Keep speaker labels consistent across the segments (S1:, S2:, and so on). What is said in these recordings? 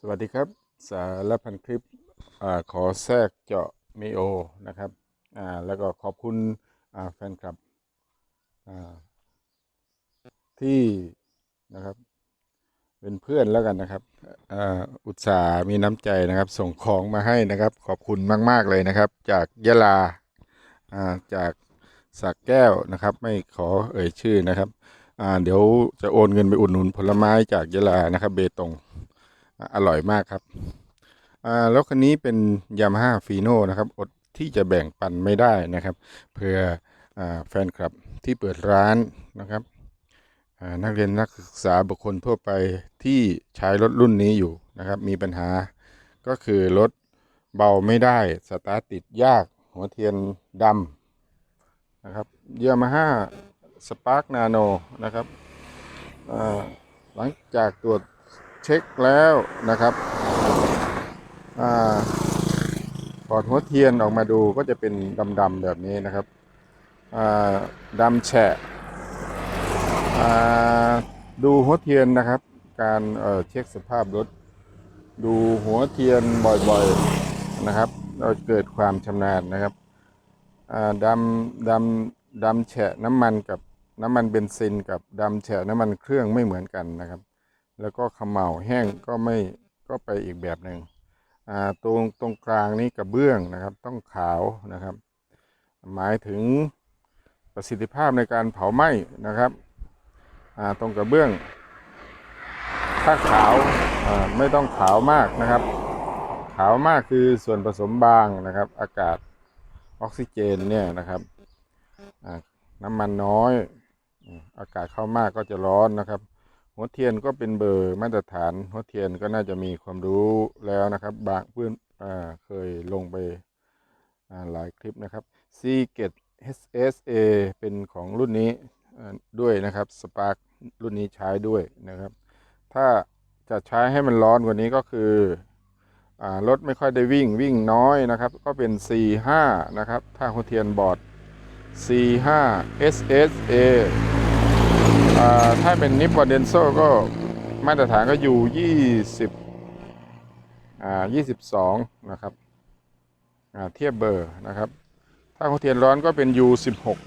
S1: สวัสดีครับ สารพันคลิปอขอแทรกเจาะเมโอนะครับแล้วก็ขอบคุณแฟนคลับที่นะครับเป็นเพื่อนแล้วกันนะครับอ,อุตส่าห์มีน้ำใจนะครับ ส่งของมาให้นะครับ ขอบคุณมาก ๆ เลยนะครับ จากยะลาาจากสักแก้วนะครับ ไม่ขอเอ่ยชื่อนะครับเดี๋ยวจะโอนเงินไปอุดหนุนผลไม้จากยะลานะครับ เบตง อร่อยมากครับอ่าแล้วคันนี้เป็นยามาฮ่าฟีโน่นะครับ อดที่จะแบ่งปันไม่ได้นะครับ เพื่ออแฟนคลับที่เปิดร้านนะครับนักเรียนนักศึกษาบุคคลทั่วไปที่ใช้รถรุ่นนี้อยู่นะครับ มีปัญหาก็คือรถเบาไม่ได้ สตาร์ทติดยาก หัวเทียนดำนะครับยามาฮ่าสปาร์กนาโนนะครับหลังจากตรวจ เช็คแล้วนะครับอ่าถอดหัวเทียนออกมาดูก็จะเป็นดำๆแบบนี้นะครับอ่าดำแฉะอ่าดูหัวเทียนนะครับ การเอ่อเช็คสภาพรถ ดูหัวเทียนบ่อยๆนะครับ เราเกิดความชำนาญนะครับอ่าดำดำดำแฉะน้ำมันกับน้ำมันเบนซินกับดำแฉะน้ำมันเครื่องไม่เหมือนกันนะครับ แล้วก็ขม่าแห้งก็ไม่ก็ไปอีกแบบหนึ่งตรงตรงกลางนี้กระเบื้องนะครับ ต้องขาวนะครับ หมายถึงประสิทธิภาพในการเผาไหม้นะครับตรงกระเบื้อง ถ้าขาวไม่ต้องขาวมากนะครับ ขาวมากคือส่วนผสมบางนะครับ อากาศออกซิเจนเนี่ยนะครับน้ำมันน้อย อากาศเข้ามากก็จะร้อนนะครับ หัวเทียนก็เป็นเบอร์มาตรฐาน หัวเทียนก็น่าจะมีความรู้แล้วนะครับ บางเพื่อนอเคยลงไปหลายคลิปนะครับ c g e t HSA เป็นของรุ่นนี้ด้วยนะครับ Spark รุ่นนี้ใช้ด้วยนะครับ ถ้าจะใช้ให้มันร้อนกว่านี้ก็คืออรถไม่ค่อยได้วิ่งวิ่งน้อยนะครับ ก็เป็น C5 นะครับ ถ้าหัวเทียนบอร์ด C5 SSA ถ้าเป็นนิปปอเดนโซก็มาตรฐานก็อยู่ยี่สิบอ่ายี่สิบสองนะครับอ่าเทียบเบอร์นะครับ ถ้าหัวเทียนร้อนก็เป็น U สิบหก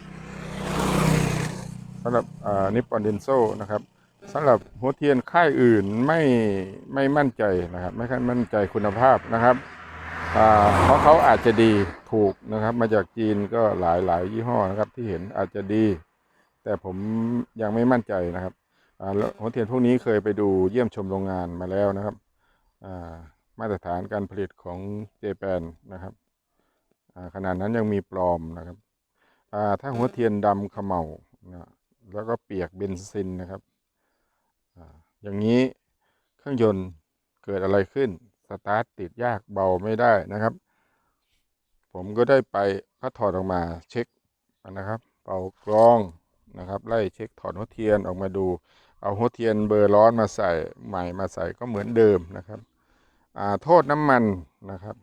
S1: สำหรับอ่านิปปอนเดนโซนะครับสำหรับหัวเทียนค่ายอื่นไม่ไม่มั่นใจนะครับ ไม่ค่อยมั่นใจคุณภาพนะครับอ่าเพราะเขาอาจจะดีถูกนะครับ มาจากจีนก็หลายหลายยี่ห้อนะครับที่เห็นอาจจะดี แต่ผมยังไม่มั่นใจนะครับหัวเทียนพวกนี้เคยไปดูเยี่ยมชมโรงงานมาแล้วนะครับมาตรฐานการผลิตของเจแปนนะครับขนาดนั้นยังมีปลอมนะครับถ้าหัวเทียนดำเขมเมานะแล้วก็เปียกเบนซินนะครับออย่างนี้เครื่องยนต์เกิดอะไรขึ้น สตาร์ทติดยากเบาไม่ได้นะครับ ผมก็ได้ไปก็ถอดออกมาเช็คนะครับ เป่ากรอง นะครับไล่เช็คถอดหัวเทียนออกมาดู เอาหัวเทียนเบอร์ร้อนมาใส่ใหม่มาใส่ก็เหมือนเดิมนะครับโทษน้ำมันนะครับ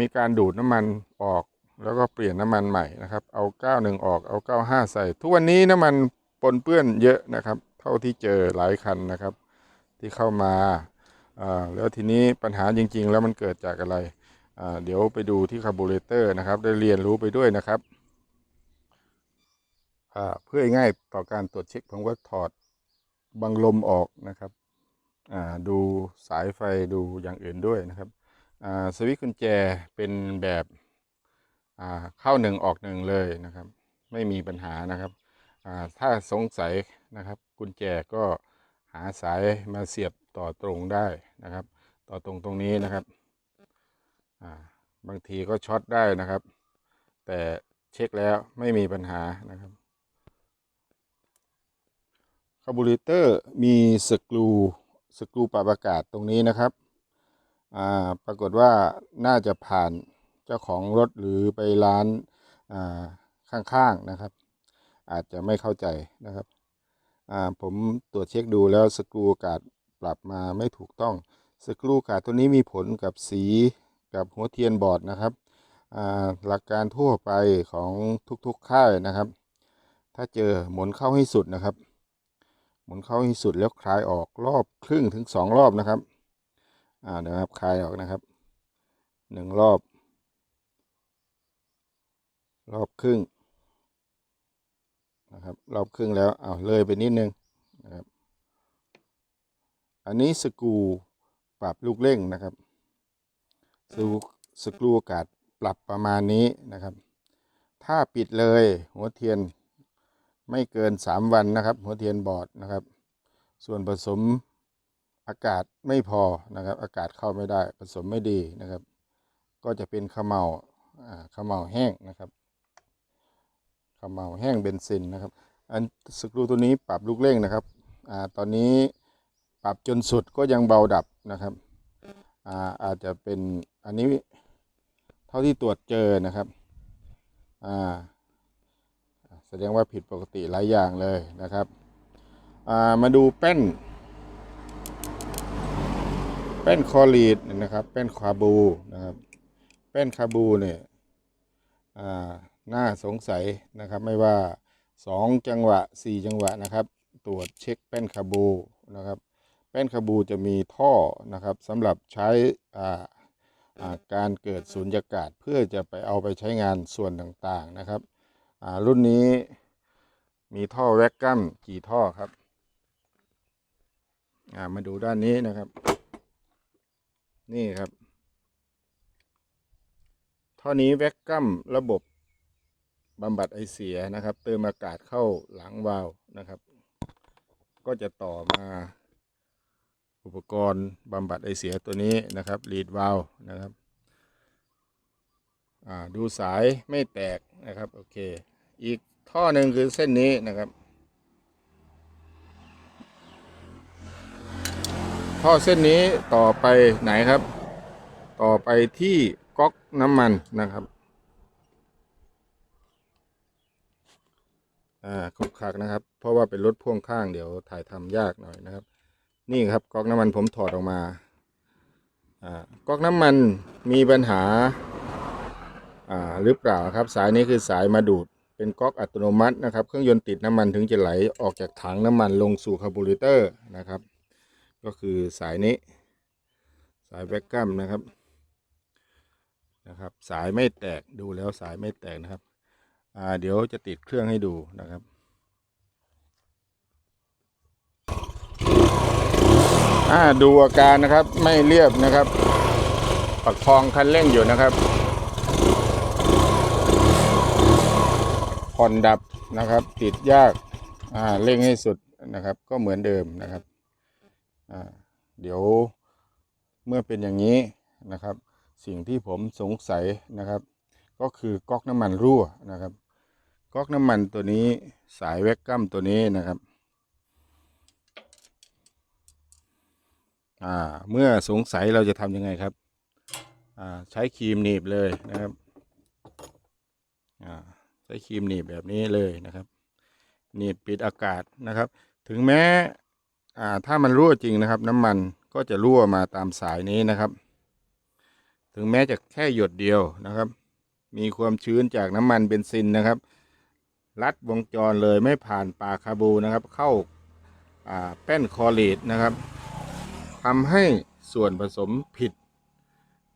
S1: มีการดูดน้ำมันออกแล้วก็เปลี่ยนน้ำมันใหม่นะครับ เอา 91 ออกเอา 95 ใส่ ทุกวันนี้น้ำมันปนเปื้อนเยอะนะครับ เท่าที่เจอหลายคันนะครับ ที่เข้ามาแล้วทีนี้ปัญหาจริง ๆ แล้วมันเกิดจากอะไร เดี๋ยวไปดูที่คาร์บูเรเตอร์นะครับ ได้เรียนรู้ไปด้วยนะครับ เพื่อให้ง่ายต่อการตรวจเช็คผมก็ถอดบังลมออกนะครับดูสายไฟดูอย่างอื่นด้วยนะครับสวิตช์กุญแจเป็นแบบเข้าหนึ่งออกหนึ่งเลยนะครับ ไม่มีปัญหานะครับถ้าสงสัยนะครับกุญแจก็หาสายมาเสียบต่อตรงได้นะครับ ต่อตรงตรงนี้นะครับบางทีก็ช็อตได้นะครับ แต่เช็คแล้วไม่มีปัญหานะครับ คาร์บูเรเตอร์มีสกรูสกรูปรับอากาศตรงนี้นะครับอ่าปรากฏว่าน่าจะผ่านเจ้าของรถหรือไปร้านอ่าข้างๆนะครับ อาจจะไม่เข้าใจนะครับอ่าผมตรวจเช็คดูแล้วสกรูอากาศปรับมาไม่ถูกต้องสกรูอากาศตัวนี้มีผลกับสีกับหัวเทียนบอร์ดนะครับอ่าหลักการทั่วไปของทุกๆค่ายนะครับ ถ้าเจอหมุนเข้าให้สุดนะครับ หมุนเข้าให้สุดแล้วคลายออกรอบครึ่งถึงสองรอบนะครับ อ่าเดี๋ยวครับคลายออกนะครับหนึ่งรอบ รอบครึ่งนะครับ รอบครึ่งแล้วเอาวเลยไปนิดนึงนะครับ อันนี้สกูปรับลูกเร่งนะครับสกูสกรูอากาศปรับประมาณนี้นะครับ ถ้าปิดเลยหัวเทียน ไม่เกิน 3 วันนะครับ หัวเทียนบอดนะครับ ส่วนผสมอากาศไม่พอนะครับ อากาศเข้าไม่ได้ผสมไม่ดีนะครับ ก็จะเป็นขมเหลาอ่าขมเหลาแห้งนะครับขมเหลาแห้งเบนซินนะครับ อันสกรูตัวนี้ปรับลูกเร่งนะครับอตอนนี้ปรับจนสุดก็ยังเบาดับนะครับอาอาจจะเป็นอันนี้เท่าที่ตรวจเจอนะครับอ่า แสดงว่าผิดปกติหลายอย่างเลยนะครับามาดูแป้น แป้นคอลีดนะครับ แป้นคาบูนะครับ แป้นคาบูเนี่ยน่าสงสัยนะครับ ไม่ว่า 2 จังหวะ 4 จังหวะนะครับ ตรวจเช็คแป้นคาบูนะครับแป้นคาบูจะมีท่อนะครับสำหรับใช้การเกิดสูญญากาศเพื่อจะไปเอาไปใช้งานส่วนต่างๆนะครับ รุ่นนี้มีท่อแวกกัมกี่ท่อครับอ่ามาดูด้านนี้นะครับ นี่ครับ ท่อนี้แวกกัมระบบบำบัดไอเสียนะครับ เติมอากาศเข้าหลังวาล์วนะครับ ก็จะต่อมาอุปกรณ์บำบัดไอเสียตัวนี้นะครับลีดวาล์วนะครับอ่าดูสายไม่แตกนะครับ โอเค อีกท่อหนึ่งคือเส้นนี้นะครับ ท่อเส้นนี้ต่อไปไหนครับ ต่อไปที่ก๊อกน้ำมันนะครับอ่าคลุกคลักนะครับ เพราะว่าเป็นรถพ่วงข้างเดี๋ยวถ่ายทำยากหน่อยนะครับ นี่ครับก๊อกน้ำมันผมถอดออกมาอ่าก๊อกน้ำมันมีปัญหาอ่าหรือเปล่าครับ สายนี้คือสายมาดูด เป็นก๊อกอัตโนมัตินะครับ เครื่องยนต์ติดน้ำมันถึงจะไหลออกจากถังน้ำมันลงสู่คาร์บูเรเตอร์นะครับ ก็คือสายนี้ สายแวกกัมนะครับนะครับ สายไม่แตกดูแล้วสายไม่แตกนะครับอ่าเดี๋ยวจะติดเครื่องให้ดูนะครับอ่าดูอาการนะครับไม่เรียบนะครับ ประคองคันเร่งอยู่นะครับ ผ่อนดับนะครับ ติดยากอ่าเร่งให้สุดนะครับ ก็เหมือนเดิมนะครับอ่าเดี๋ยวเมื่อเป็นอย่างนี้นะครับ สิ่งที่ผมสงสัยนะครับ ก็คือก๊อกน้ำมันรั่วนะครับ ก๊อกน้ำมันตัวนี้สายแวกกัมตัวนี้นะครับเมื่อสงสัยเราจะทำยังไงครับ ใช้ครีมหนีบเลยนะครับ ใช้ครีมหนีบแบบนี้เลยนะครับหนีบปิดอากาศนะครับ ถึงแม้อ่าถ้ามันรั่วจริงนะครับ น้ำมันก็จะรั่วมาตามสายนี้นะครับ ถึงแม้จะแค่หยดเดียวนะครับ มีความชื้นจากน้ำมันเบนซินนะครับลัดวงจรเลยไม่ผ่านปากคาบูนะครับ เข้าอ่าแป้นคอลีดนะครับทำให้ส่วนผสมผิด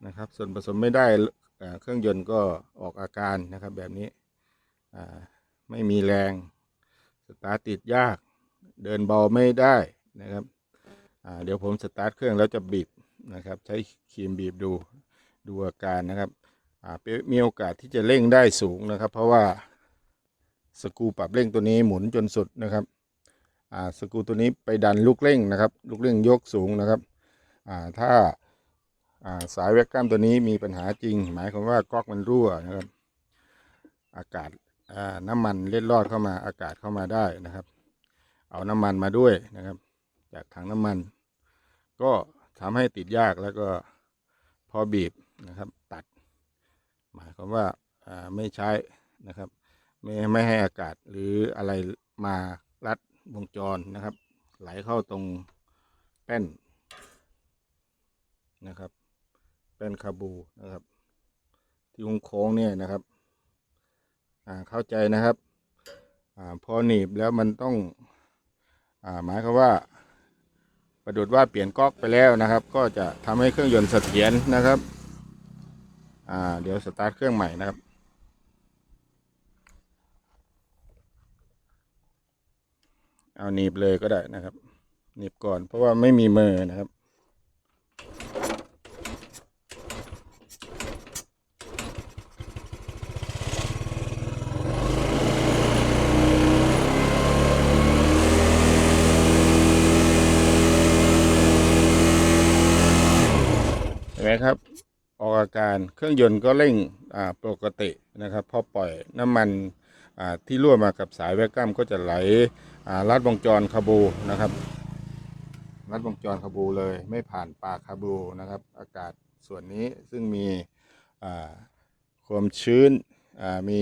S1: นะครับ ส่วนผสมไม่ได้เครื่องยนต์ก็ออกอาการนะครับแบบนี้ ไม่มีแรง สตาร์ทติดยาก เดินเบาไม่ได้นะครับเดี๋ยวผมสตาร์ทเครื่องแล้วจะบีบนะครับ ใช้ครีมบีบดูดูอาการนะครับมีโอกาสที่จะเร่งได้สูงนะครับ เพราะว่าสกูปรับเร่งตัวนี้หมุนจนสุดนะครับสกูตัวนี้ไปดันลูกเร่งนะครับ ลูกเร่งยกสูงนะครับถ้าาสายแวกกล้ามตัวนี้มีปัญหาจริง หมายความว่าก๊อกมันรั่วนะครับ อากาศ น้ำมันเล็ดลอดเข้ามาอากาศเข้ามาได้นะครับ เอาน้ำมันมาด้วยนะครับ จากถังน้ำมัน ก็ทำให้ติดยากแล้วก็พอบีบนะครับ ตัด หมายความว่าไม่ใช้นะครับ ไม่ไม่ให้อากาศหรืออะไรมารัดวงจรนะครับ ไหลเข้าตรงแป้นนะครับ แป้นคาบูนะครับ ที่วงโค้งเนี่ยนะครับ เข้าใจนะครับอพอหนีบแล้วมันต้องอหมายความว่าประดุดว่าเปลี่ยนก๊อกไปแล้วนะครับ ก็จะทำให้เครื่องยนต์เสถียรนะครับเดี๋ยวสตาร์ทเครื่องใหม่นะครับเอาหนีบเลยก็ได้นะครับหนีบก่อนเพราะว่าไม่มีมือนะครับ มครับ ออกอาการเครื่องยนต์ก็เร่งปกตินะครับพอปล่อยน้ำมันที่รั่วมากับสายแวกกัมก็จะไหลลัดวงจรคาบูนะครับลัดวงจรคาบูเลย ไม่ผ่านปากคาบูนะครับ อากาศส่วนนี้ซึ่งมีความชื้นมี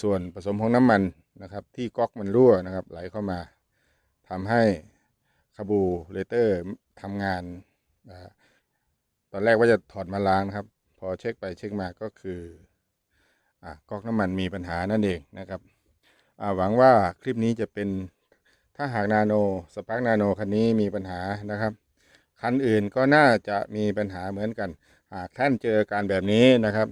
S1: ส่วนผสมของน้ำมันนะครับ ที่ก๊อกมันรั่วนะครับ ไหลเข้ามาทำให้คาบูเลเตอร์ทำงานา ตอนแรกว่าจะถอดมาล้างนะครับ พอเช็คไปเช็คมาก็คืออะก๊อกน้ำมันมีปัญหานั่นเองนะครับอ่าหวังว่าคลิปนี้จะเป็นถ้าหากนาโนสปาร์กนาโนคันนี้มีปัญหานะครับคันอื่นก็น่าจะมีปัญหาเหมือนกัน หากท่านเจอการแบบนี้นะครับ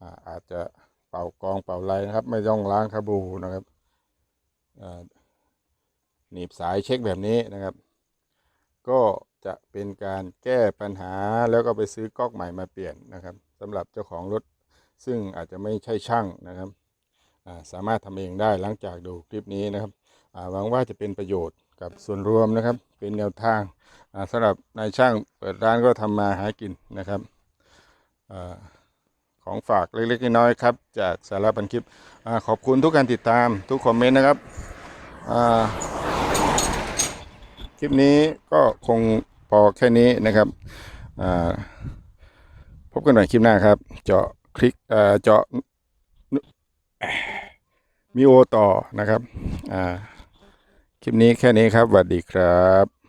S1: อ่าอาจจะเป่ากองเป่าไรนะครับ ไม่ต้องล้างคาบูนะครับอ่าหนีบสายเช็คแบบนี้นะครับ ก็ จะเป็นการแก้ปัญหาแล้วก็ไปซื้อก๊อกใหม่มาเปลี่ยนนะครับสำหรับเจ้าของรถซึ่งอาจจะไม่ใช่ช่างนะครับสามารถทำเองได้หลังจากดูคลิปนี้นะครับหวังว่าจะเป็นประโยชน์กับส่วนรวมนะครับ เป็นแนวทางสำหรับนายช่างเปิดร้านก็ทำมาหากินนะครับอของฝากเล็กๆน้อยๆครับ จากสาระบันคลิปอขอบคุณทุกการติดตามทุกคอมเมนต์นะครับ คลิปนี้ก็คงพอแค่นี้นะครับอ่าพบกันใหม่คลิปหน้าครับ เจาะคลิกเอ่อเจาะมีโอต่อนะครับอ่าคลิปนี้แค่นี้ครับสวัสดีครับ